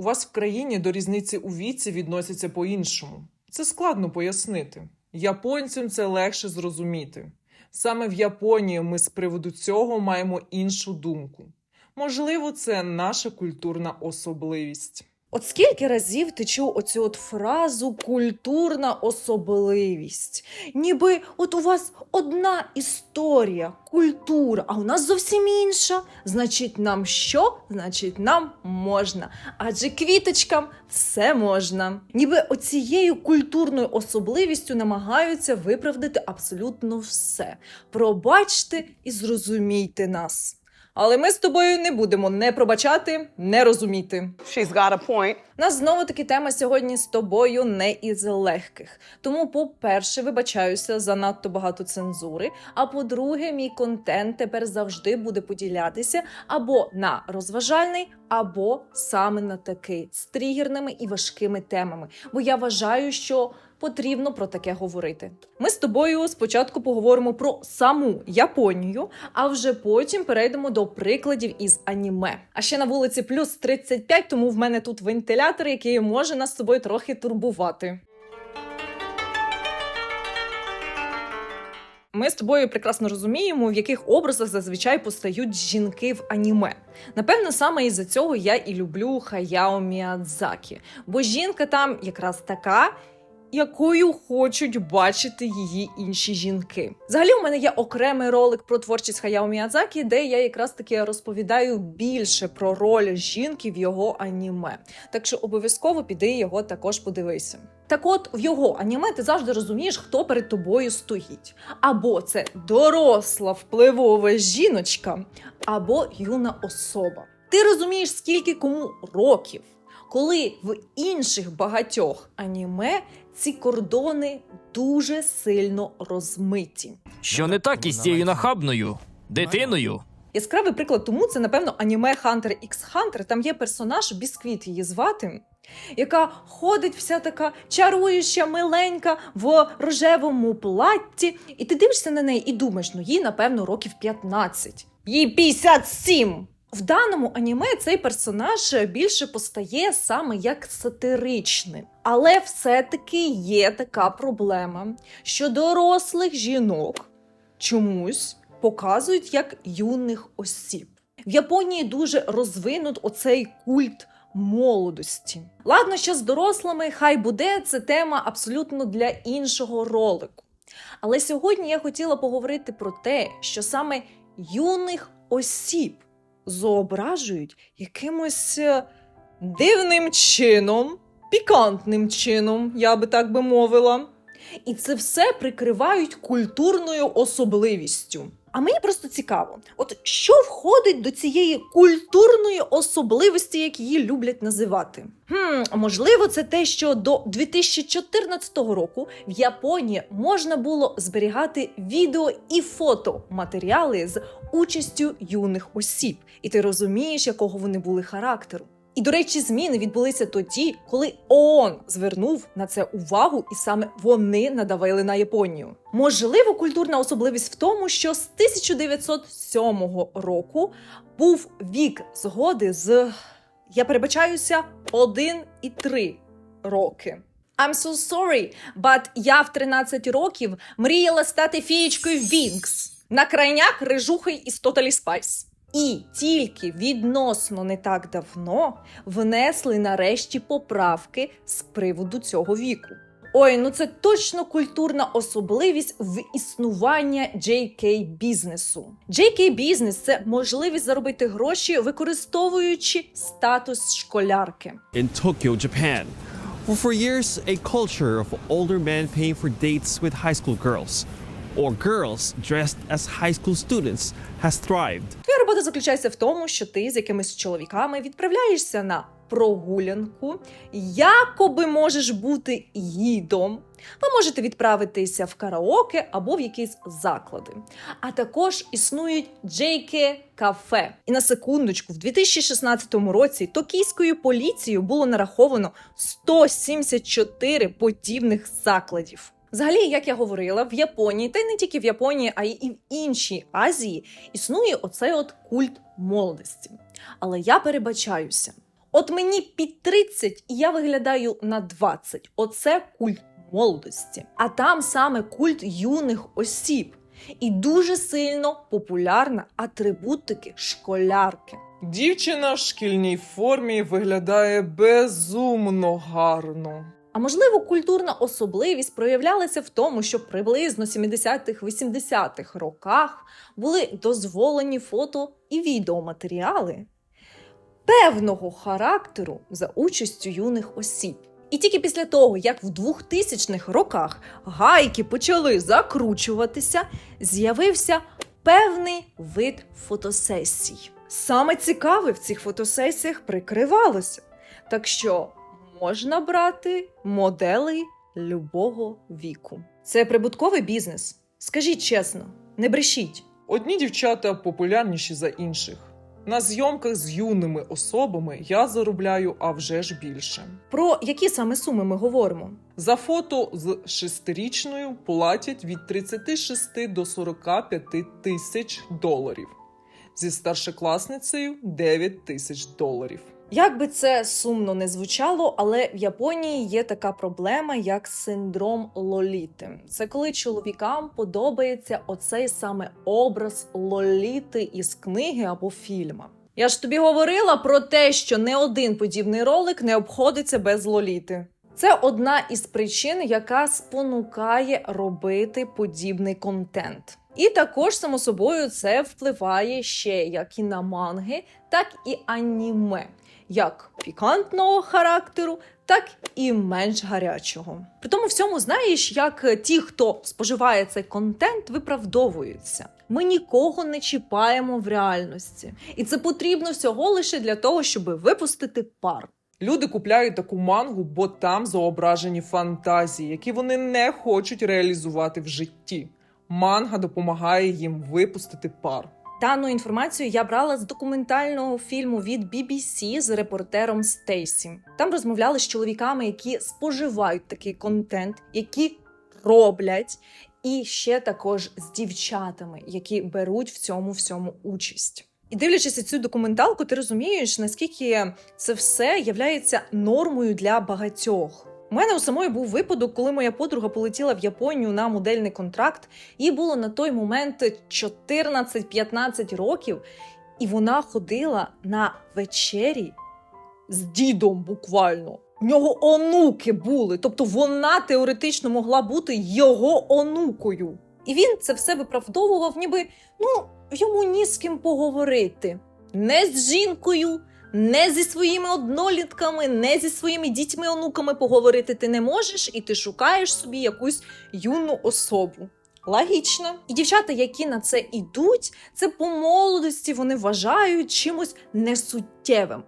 У вас в країні до різниці у віці відносяться по-іншому. Це складно пояснити. Японцям це легше зрозуміти. Саме в Японії ми з приводу цього маємо іншу думку. Можливо, це наша культурна особливість. От скільки разів ти чув оцю от фразу культурна особливість? Ніби от у вас одна історія, культура, а у нас зовсім інша. Значить, нам що? Значить, нам можна. Адже квіточкам все можна. Ніби оцією культурною особливістю намагаються виправдати абсолютно все. Пробачте і зрозумійте нас. Але ми з тобою не будемо не пробачати, не розуміти. She's got a point. Нас знову таки тема сьогодні з тобою не із легких. Тому, по-перше, вибачаюся за надто багато цензури. А по-друге, мій контент тепер завжди буде поділятися або на розважальний, або саме на такий з тригерними і важкими темами. Бо я вважаю, що потрібно про таке говорити. Ми з тобою спочатку поговоримо про саму Японію, а вже потім перейдемо до прикладів із аніме. А ще на вулиці плюс 35, тому в мене тут вентилятор, який може нас з собою трохи турбувати. Ми з тобою прекрасно розуміємо, в яких образах зазвичай постають жінки в аніме. Напевно, саме із-за цього я і люблю Хаяо Міядзакі, бо жінка там якраз така. Якою хочуть бачити її інші жінки. Взагалі, у мене є окремий ролик про творчість Хаяо Міядзакі, де я якраз таки розповідаю більше про роль жінки в його аніме. Так що обов'язково піди його також подивися. Так от в його аніме ти завжди розумієш, хто перед тобою стоїть. Або це доросла впливова жіночка, або юна особа. Ти розумієш, скільки кому років. Коли в інших багатьох аніме ці кордони дуже сильно розмиті. Що не так із цією нахабною дитиною? Яскравий приклад тому це, напевно, аніме Hunter x Hunter. Там є персонаж, бісквіт її звати, яка ходить вся така чаруюча, миленька в рожевому платті. І ти дивишся на неї і думаєш, ну їй, напевно, років 15. Їй 57! В даному аніме цей персонаж більше постає саме як сатиричним. Але все-таки є така проблема, що дорослих жінок чомусь показують як юних осіб. В Японії дуже розвинут оцей культ молодості. Ладно, що з дорослими, хай буде це тема абсолютно для іншого ролику. Але сьогодні я хотіла поговорити про те, що саме юних осіб зображують якимось е, дивним чином, пікантним чином, я би так би мовила. І це все прикривають культурною особливістю. А мені просто цікаво, от що входить до цієї культурної особливості, як її люблять називати? Хм, можливо, це те, що до 2014 року в Японії можна було зберігати відео і фото матеріали з участю юних осіб, і ти розумієш, якого вони були характеру. І, до речі, зміни відбулися тоді, коли ООН звернув на це увагу, і саме вони надавили на Японію. Можливо, культурна особливість в тому, що з 1907 року був вік згоди з, я перебачаюся, 1 і 3 роки. I'm so sorry, but я в 13 років мріяла стати фієчкою Вінкс. На крайняк рижухи із Totally Spice. І тільки відносно не так давно внесли нарешті поправки з приводу цього віку. Ой, ну це точно культурна особливість в існування JK бізнесу. JK бізнес це можливість заробити гроші, використовуючи статус школярки. in Tokyo, Japan. For, years, a culture of older men paying for dates with high school girls, or girls dressed as high school students, has thrived. Твоя робота заключається в тому, що ти з якимись чоловіками відправляєшся на прогулянку, якоби можеш бути гідом. Ви можете відправитися в караоке або в якісь заклади. А також існують JK кафе. І на секундочку, в 2016 році токійською поліцією було нараховано 174 подібних закладів. Взагалі, як я говорила, в Японії, та й не тільки в Японії, а й в іншій Азії існує оцей от культ молодості. Але я перебачаюся. От мені під 30, і я виглядаю на 20. Оце культ молодості. А там саме культ юних осіб. І дуже сильно популярна атрибутики школярки. Дівчина в шкільній формі виглядає безумно гарно. А можливо, культурна особливість проявлялася в тому, що приблизно 70-х, 80-х роках були дозволені фото і відеоматеріали певного характеру за участю юних осіб. І тільки після того, як в 2000-х роках гайки почали закручуватися, з'явився певний вид фотосесій. Саме цікаве в цих фотосесіях прикривалося. Так що можна брати моделей любого віку. Це прибутковий бізнес. Скажіть чесно, не брешіть. Одні дівчата популярніші за інших. На зйомках з юними особами я заробляю а вже ж більше. Про які саме суми ми говоримо? За фото з шестирічною платять від 36 до 45 тисяч доларів. Зі старшокласницею 9 тисяч доларів. Як би це сумно не звучало, але в Японії є така проблема, як синдром лоліти. Це коли чоловікам подобається оцей саме образ лоліти із книги або фільма. Я ж тобі говорила про те, що не один подібний ролик не обходиться без лоліти. Це одна із причин, яка спонукає робити подібний контент. І також, само собою, це впливає ще як і на манги, так і аніме, як пікантного характеру, так і менш гарячого. При тому всьому знаєш, як ті, хто споживає цей контент, виправдовуються. Ми нікого не чіпаємо в реальності, і це потрібно всього лише для того, щоб випустити пар. Люди купляють таку мангу, бо там зображені фантазії, які вони не хочуть реалізувати в житті. Манга допомагає їм випустити пар. Дану інформацію я брала з документального фільму від BBC з репортером Стейсі. Там розмовляли з чоловіками, які споживають такий контент, які роблять, і ще також з дівчатами, які беруть в цьому всьому участь. І дивлячись цю документалку, ти розумієш, наскільки це все являється нормою для багатьох. У мене у самої був випадок, коли моя подруга полетіла в Японію на модельний контракт. Їй було на той момент 14-15 років, і вона ходила на вечері з дідом буквально. В нього онуки були, тобто вона теоретично могла бути його онукою. І він це все виправдовував, ніби ну йому ні з ким поговорити. Не з жінкою, не зі своїми однолітками, не зі своїми дітьми-онуками поговорити ти не можеш, і ти шукаєш собі якусь юну особу. Логічно. І дівчата, які на це йдуть, це по молодості вони вважають чимось несуттєвим.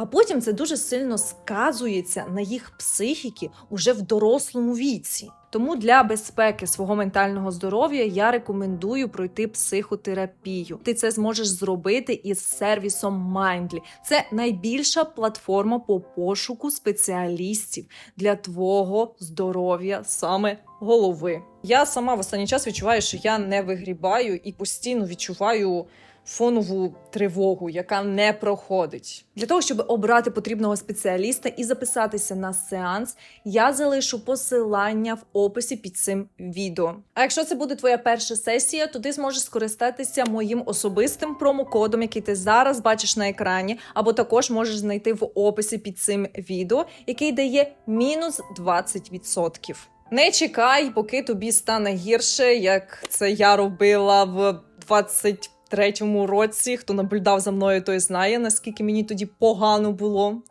А потім це дуже сильно сказується на їх психіки уже в дорослому віці. Тому для безпеки свого ментального здоров'я я рекомендую пройти психотерапію. Ти це зможеш зробити із сервісом Mindly. Це найбільша платформа по пошуку спеціалістів для твого здоров'я саме голови. Я сама в останній час відчуваю, що я не вигрібаю і постійно відчуваю фонову тривогу, яка не проходить. Для того, щоб обрати потрібного спеціаліста і записатися на сеанс, я залишу посилання в описі під цим відео. А якщо це буде твоя перша сесія, то ти зможеш скористатися моїм особистим промокодом, який ти зараз бачиш на екрані, або також можеш знайти в описі під цим відео, який дає мінус 20%. Не чекай, поки тобі стане гірше, як це я робила в 20 третьому році. Хто наблюдав за мною, той знає, наскільки мені тоді погано було.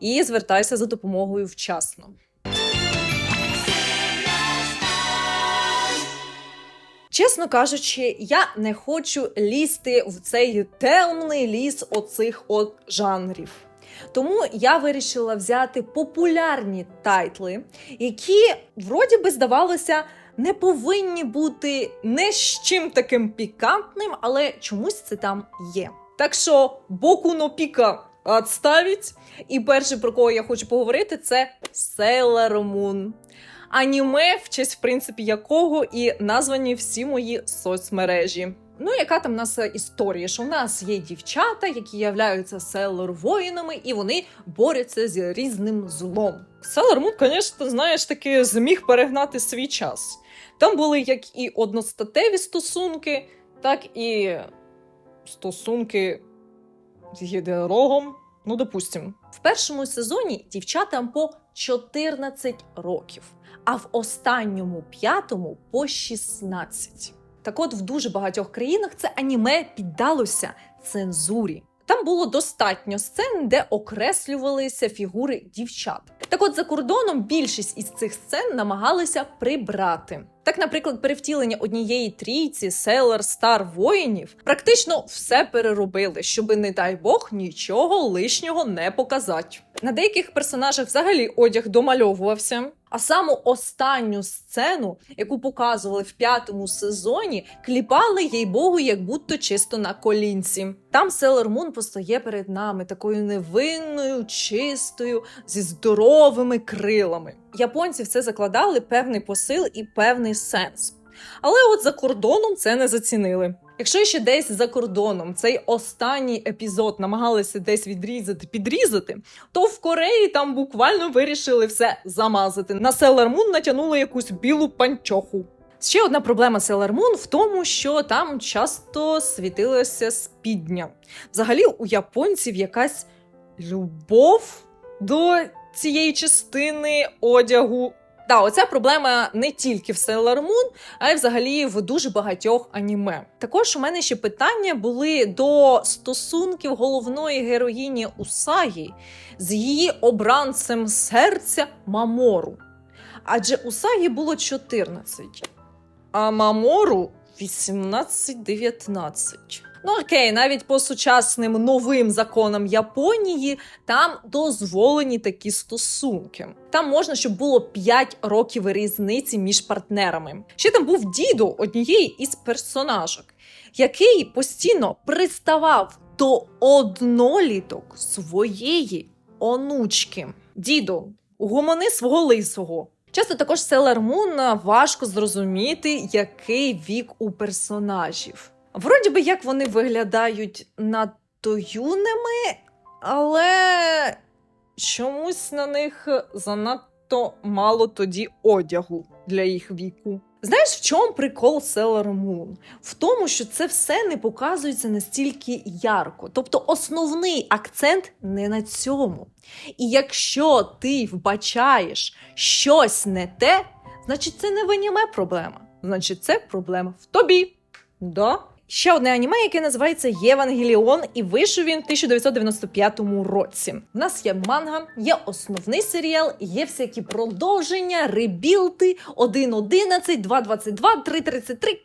І звертайся за допомогою вчасно. Чесно кажучи, я не хочу лізти в цей темний ліс оцих от жанрів. Тому я вирішила взяти популярні тайтли, які вроді би здавалося не повинні бути не з чим таким пікантним, але чомусь це там є. Так що боку но піка відставіть. І перше, про кого я хочу поговорити, це Sailor Moon. Аніме, в честь, в принципі, якого і названі всі мої соцмережі. Ну, яка там в нас історія? Що в нас є дівчата, які являються селер-воїнами, і вони борються з різним злом. Селер Мун, звісно, знаєш, таки зміг перегнати свій час. Там були як і одностатеві стосунки, так і стосунки з єдинорогом. Ну, допустим. В першому сезоні дівчатам по 14 років, а в останньому п'ятому по 16. Так от, в дуже багатьох країнах це аніме піддалося цензурі. Там було достатньо сцен, де окреслювалися фігури дівчат. Так от за кордоном більшість із цих сцен намагалися прибрати. Так, наприклад, перевтілення однієї трійці селер стар воїнів практично все переробили, щоби, не дай Бог, нічого лишнього не показати. На деяких персонажах взагалі одяг домальовувався. А саму останню сцену, яку показували в п'ятому сезоні, кліпали їй богу, як будто чисто на колінці. Там Селер Мун постає перед нами такою невинною, чистою, зі здоровими крилами. Японці в це закладали певний посил і певний сенс. Але от за кордоном це не зацінили. Якщо ще десь за кордоном цей останній епізод намагалися десь відрізати, підрізати, то в Кореї там буквально вирішили все замазати. На Sailor Moon натягнули якусь білу панчоху. Ще одна проблема Sailor Moon в тому, що там часто світилося спідня. Взагалі, у японців якась любов до цієї частини одягу. Та, оця проблема не тільки в Sailor Moon, а й взагалі в дуже багатьох аніме. Також у мене ще питання були до стосунків головної героїні Усагі з її обранцем серця Мамору. Адже Усагі було 14, а Мамору 18-19. Ну окей, навіть по сучасним новим законам Японії там дозволені такі стосунки. Там можна, щоб було 5 років різниці між партнерами. Ще там був дідо однієї із персонажок, який постійно приставав до одноліток своєї онучки. Дідо, угомони свого лисого. Часто також Селер Мун важко зрозуміти, який вік у персонажів. Вроді би, як вони виглядають надто юними, але чомусь на них занадто мало тоді одягу для їх віку. Знаєш, в чому прикол Sailor Moon? В тому, що це все не показується настільки ярко. Тобто основний акцент не на цьому. І якщо ти вбачаєш щось не те, значить це не в аніме проблема. Значить, це проблема в тобі. Да? Ще одне аніме, яке називається Євангеліон, і вийшов він в 1995 році. В нас є манга, є основний серіал, є всякі продовження, ребілти 1.11, 2.22, 3.33.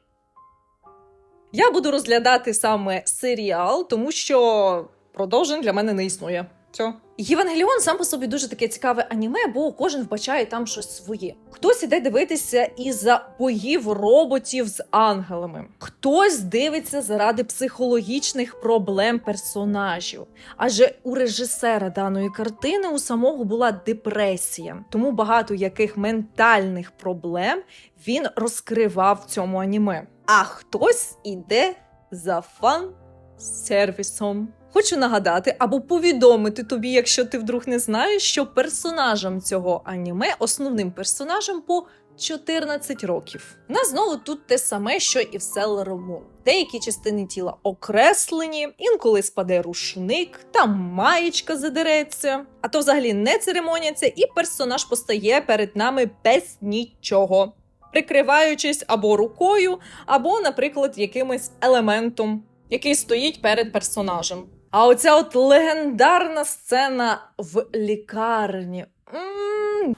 Я буду розглядати саме серіал, тому що продовжень для мене не існує. Все. Євангеліон сам по собі дуже таке цікаве аніме, бо кожен вбачає там щось своє. Хтось іде дивитися із-за боїв роботів з ангелами, хтось дивиться заради психологічних проблем персонажів. Адже у режисера даної картини у самого була депресія, тому багато яких ментальних проблем він розкривав в цьому аніме. А хтось іде за фан-сервісом. Хочу нагадати або повідомити тобі, якщо ти вдруг не знаєш, що персонажем цього аніме, основним персонажем по 14 років. У нас знову тут те саме, що і в Moon. Деякі частини тіла окреслені, інколи спаде рушник, там маєчка задереться. А то взагалі не церемоняться, і персонаж постає перед нами без нічого, прикриваючись або рукою, або, наприклад, якимось елементом, який стоїть перед персонажем. А оця от легендарна сцена в лікарні.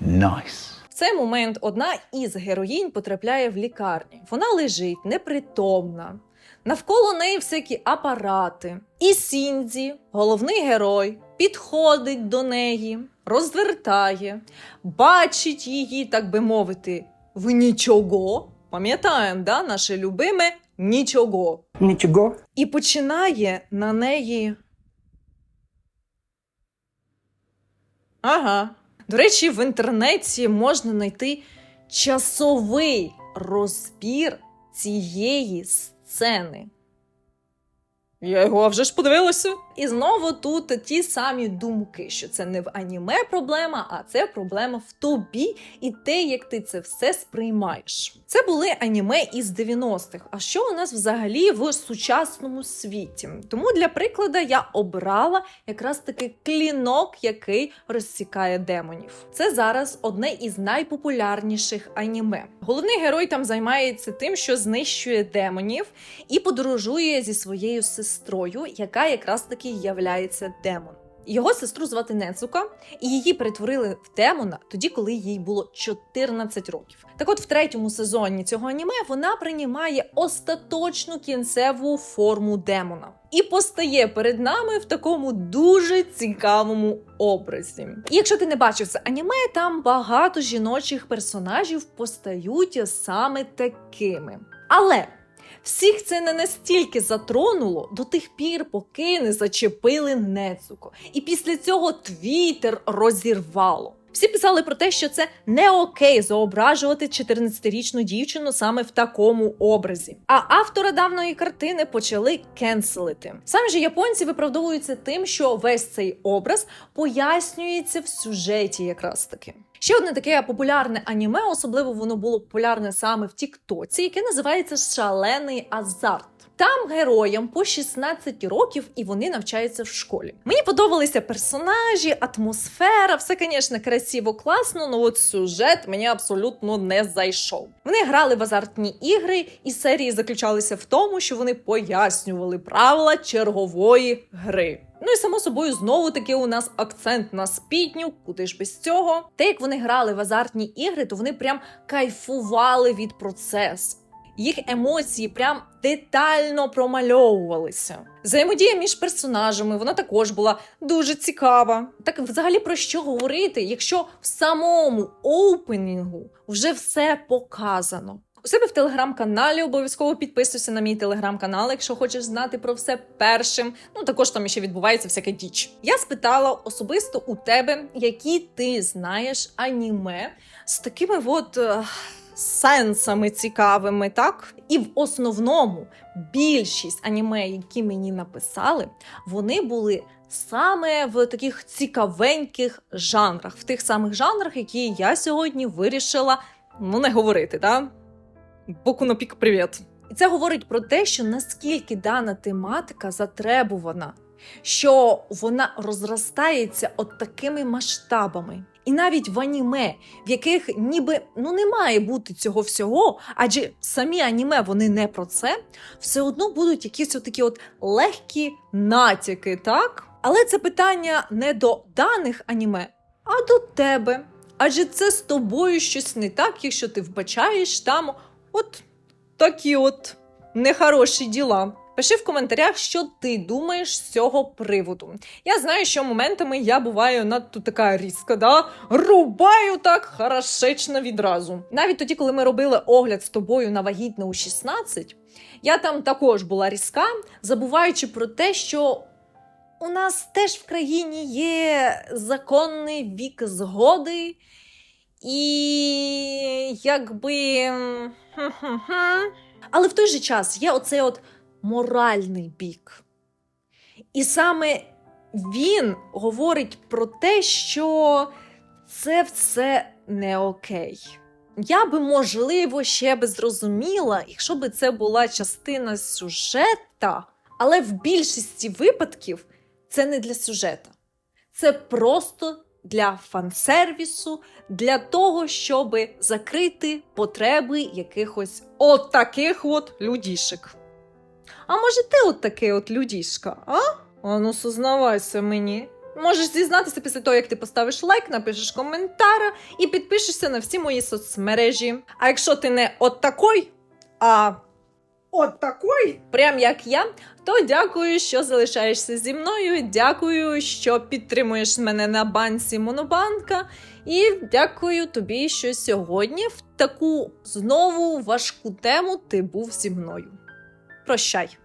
Nice. в цей момент одна із героїнь потрапляє в лікарню. Вона лежить непритомна. Навколо неї всякі апарати. І Сіндзі, головний герой, підходить до неї, розвертає, бачить її, так би мовити, в нічого. Пам'ятаємо, да, наше любиме нічого. Нічого. І починає на неї. Ага. До речі, в інтернеті можна знайти часовий розбір цієї сцени. Я його вже ж подивилася. І знову тут ті самі думки, що це не в аніме проблема, а це проблема в тобі і те, як ти це все сприймаєш. Це були аніме із 90-х. А що у нас взагалі в сучасному світі? Тому для прикладу я обрала якраз таки клінок, який розсікає демонів. Це зараз одне із найпопулярніших аніме. Головний герой там займається тим, що знищує демонів і подорожує зі своєю сестрою, яка якраз таки являється демон. Його сестру звати Нецука, і її перетворили в демона тоді, коли їй було 14 років. Так от в третьому сезоні цього аніме вона приймає остаточну кінцеву форму демона і постає перед нами в такому дуже цікавому образі. І якщо ти не бачив це аніме, там багато жіночих персонажів постають саме такими. Але Всіх це не настільки затронуло до тих пір, поки не зачепили Нецуко. І після цього твіттер розірвало. Всі писали про те, що це не окей зображувати 14-річну дівчину саме в такому образі. А автора давної картини почали кенселити. Самі ж японці виправдовуються тим, що весь цей образ пояснюється в сюжеті, якраз таки. Ще одне таке популярне аніме, особливо воно було популярне саме в Тіктоці, яке називається Шалений азарт. Там героям по 16 років і вони навчаються в школі. Мені подобалися персонажі, атмосфера, все, звісно, красиво, класно, але от сюжет мені абсолютно не зайшов. Вони грали в азартні ігри, і серії заключалися в тому, що вони пояснювали правила чергової гри. Ну і само собою знову таки у нас акцент на спітню, куди ж без цього. Те, як вони грали в азартні ігри, то вони прям кайфували від процесу. Їх емоції прям детально промальовувалися. Взаємодія між персонажами вона також була дуже цікава. Так взагалі про що говорити, якщо в самому оупенінгу вже все показано? У себе в телеграм-каналі обов'язково підписуйся на мій телеграм-канал, якщо хочеш знати про все першим. Ну також там ще відбувається всяка діч. Я спитала особисто у тебе, які ти знаєш аніме з такими от. е, Сенсами цікавими, так? І в основному більшість аніме, які мені написали, вони були саме в таких цікавеньких жанрах, в тих самих жанрах, які я сьогодні вирішила ну не говорити, да? Боку на пік привіт. І це говорить про те, що наскільки дана тематика затребувана, що вона розростається от такими масштабами. І навіть в аніме, в яких ніби ну не має бути цього всього, адже самі аніме вони не про це, все одно будуть якісь отакі от легкі натяки, так? Але це питання не до даних аніме, а до тебе. Адже це з тобою щось не так, якщо ти вбачаєш там от такі от нехороші діла. Пиши в коментарях, що ти думаєш з цього приводу. Я знаю, що моментами я буваю надто така різка, да? рубаю так хорошечно відразу. Навіть тоді, коли ми робили огляд з тобою на вагітне у 16, я там також була різка, забуваючи про те, що у нас теж в країні є законний вік згоди, і якби. Але в той же час є оцей от моральний бік. І саме він говорить про те, що це все не окей. Я би, можливо, ще би зрозуміла, якщо би це була частина сюжета, але в більшості випадків це не для сюжета. Це просто для фан-сервісу, для того, щоб закрити потреби якихось от таких от людішек. А може, ти от такий от людішка, а? А ну сознавайся мені. Можеш зізнатися після того, як ти поставиш лайк, напишеш коментар і підпишешся на всі мої соцмережі. А якщо ти не от такой, а от такої, прям як я, то дякую, що залишаєшся зі мною. Дякую, що підтримуєш мене на банці Монобанка. І дякую тобі, що сьогодні в таку знову важку тему ти був зі мною. Прощай!